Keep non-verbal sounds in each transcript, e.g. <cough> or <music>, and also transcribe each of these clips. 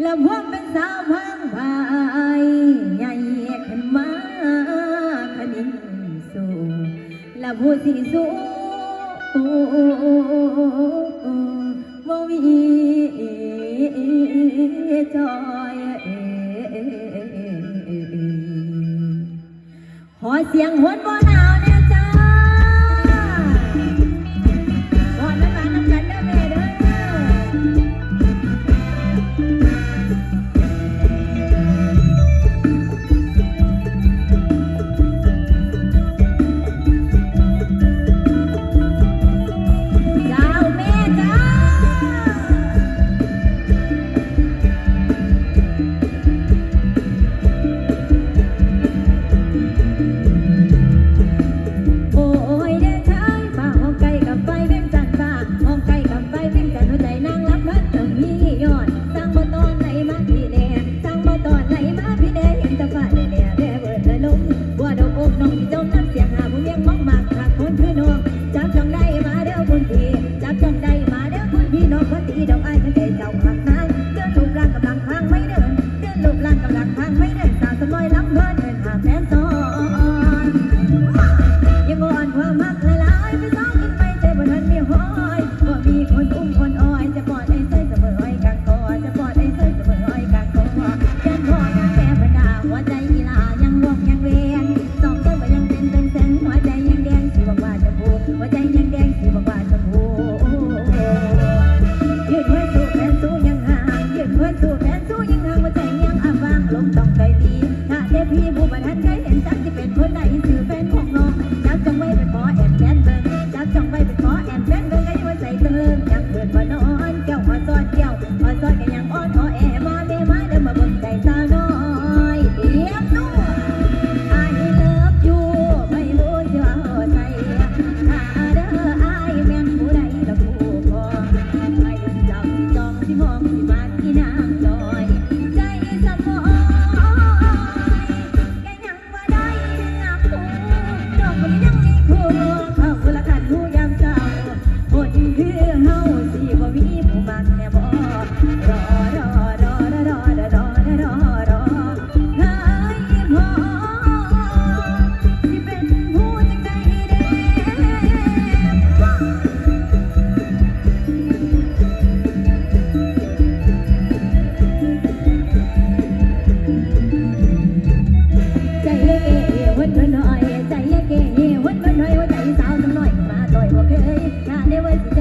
และพวกเป็นสาวพังพายใหญ่ขึ้นมาขนิ่งสู่และผู้สิสู้บ่มีจอยขอเสียงหววบ่ น้องที่เจ้านั่นเสียหาผู้เลี้ยงมองมากคัก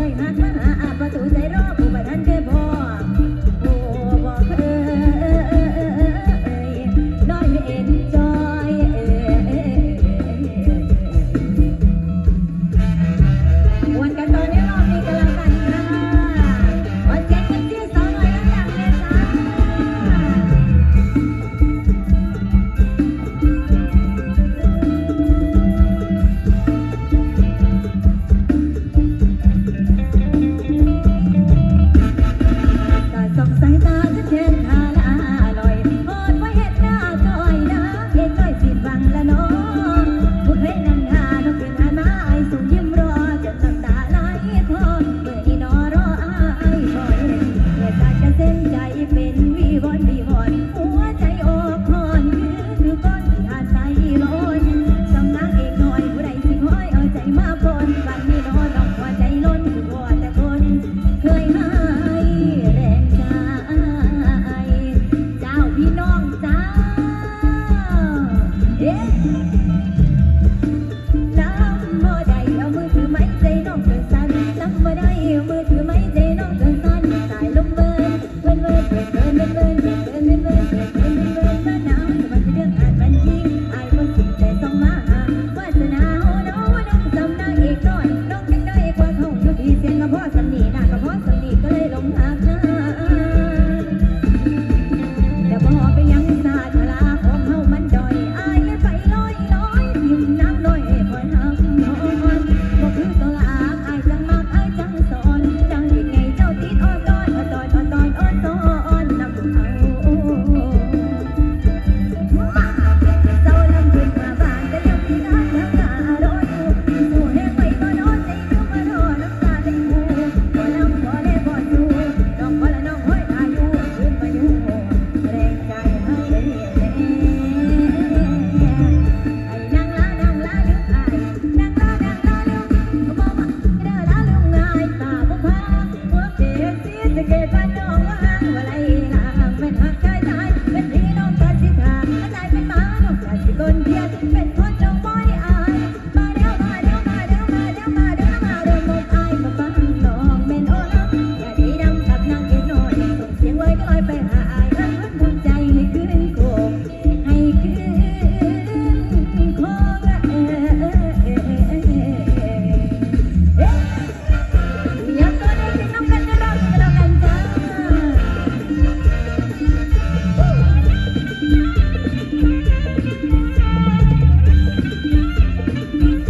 ยหันมาหาอาบมาถูใจรอม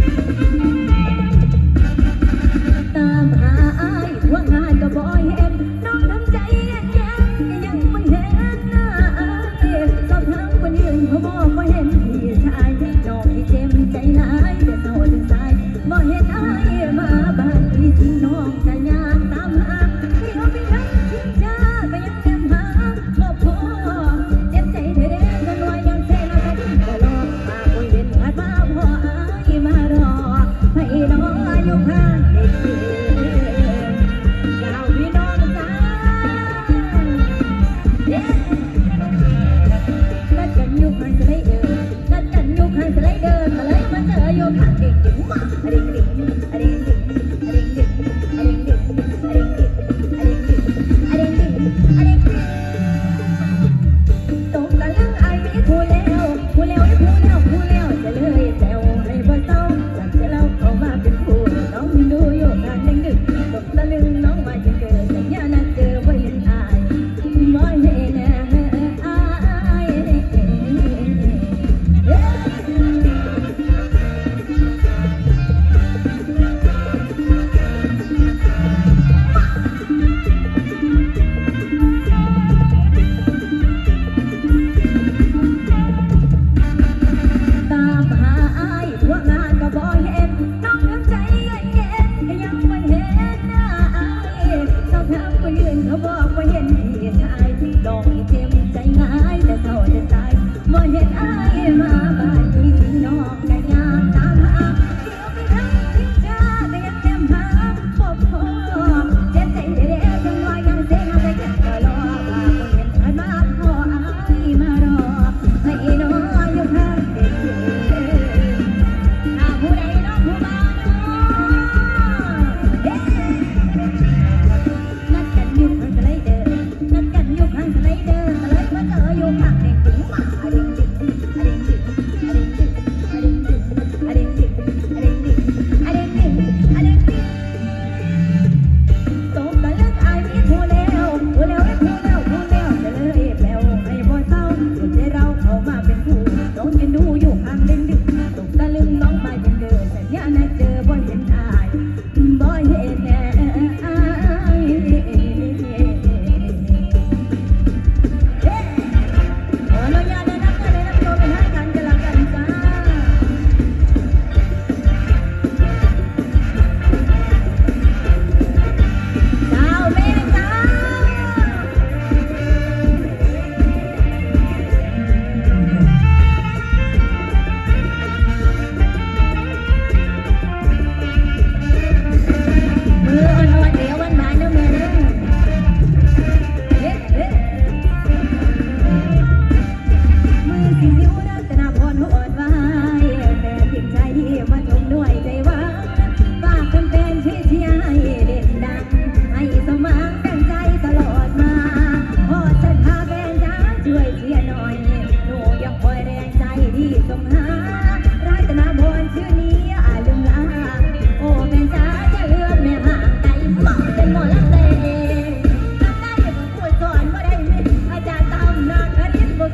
Thank <laughs> you. เธอโยนผักเด็กถึงมาอะไรกันงะไรกันอะไรก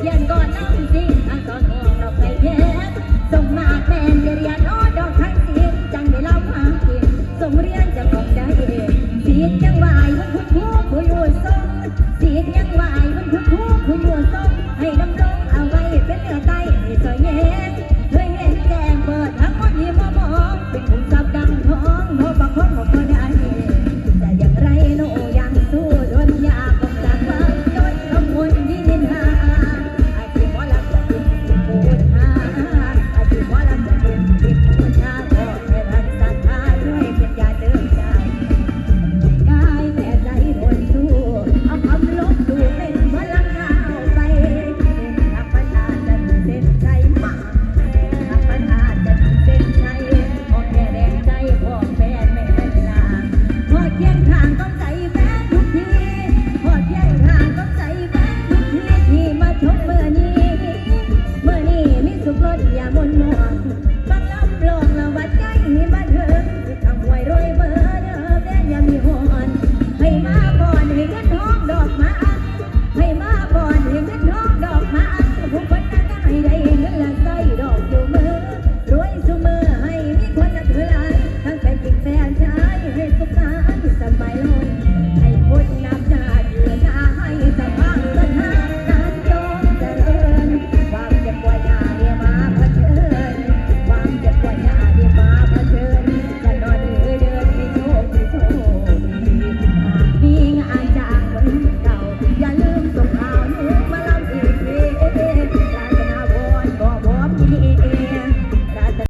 เทียนก่อนน้องจริงทางตอนออกดอกไม้เทียนส่งมาแทนเรียน